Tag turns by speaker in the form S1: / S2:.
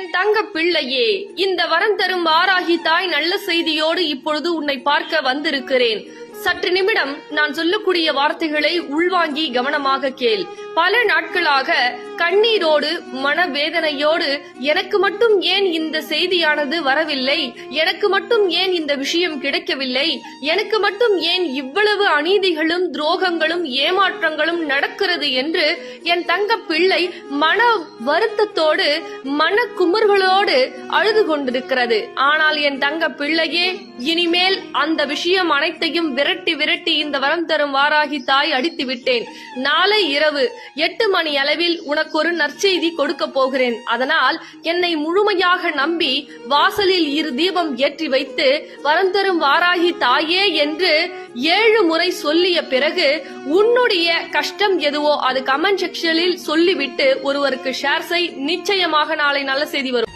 S1: என் தங்க பிள்ளையே இந்த வரம் தரும் வாராகி தாய் நல்ல செய்தியோடு இப்பொழுது உன்னை பார்க்க வந்திருக்கிறேன். சற்று நிமிடம் நான் சொல்லக்கூடிய வார்த்தைகளை உள்வாங்கி கவனமாக கேள். பல நாட்களாக கண்ணீரோடு மனவேதனையோடு எனக்கு மட்டும் ஏன் இந்த செய்தியானது வரவில்லை? எனக்கு மட்டும் ஏன் இந்த விஷயம் கிடைக்கவில்லை? எனக்கு மட்டும் ஏன் இவ்வளவு அநீதிகளும் துரோகங்களும் ஏமாற்றங்களும் நடக்கிறது என்று என் தங்க பிள்ளை மன வருத்தத்தோடு மன குமர்களோடு அழுது கொண்டிருக்கிறது. ஆனால் என் தங்க பிள்ளையே இனிமேல் அந்த விஷயம் அனைத்தையும் விரட்டி விரட்டி இந்த வரம் தரும் வாராகி தாய் அடித்து விட்டேன் நாளை இரவு எட்டு மணி அளவில் உனக்கு ஒரு நற்செய்தி கொடுக்க போகிறேன். அதனால் என்னை முழுமையாக நம்பி வாசலில் இரு தீபம் ஏற்றி வைத்து வரந்தரும் வாராகி தாயே என்று ஏழு முறை சொல்லிய பிறகு உன்னுடைய கஷ்டம் எதுவோ அது கமெண்ட் செக்ஷனில் சொல்லிவிட்டு ஒருவருக்கு ஷேர் செய். நிச்சயமாக நாளை நல்ல செய்தி வரும்.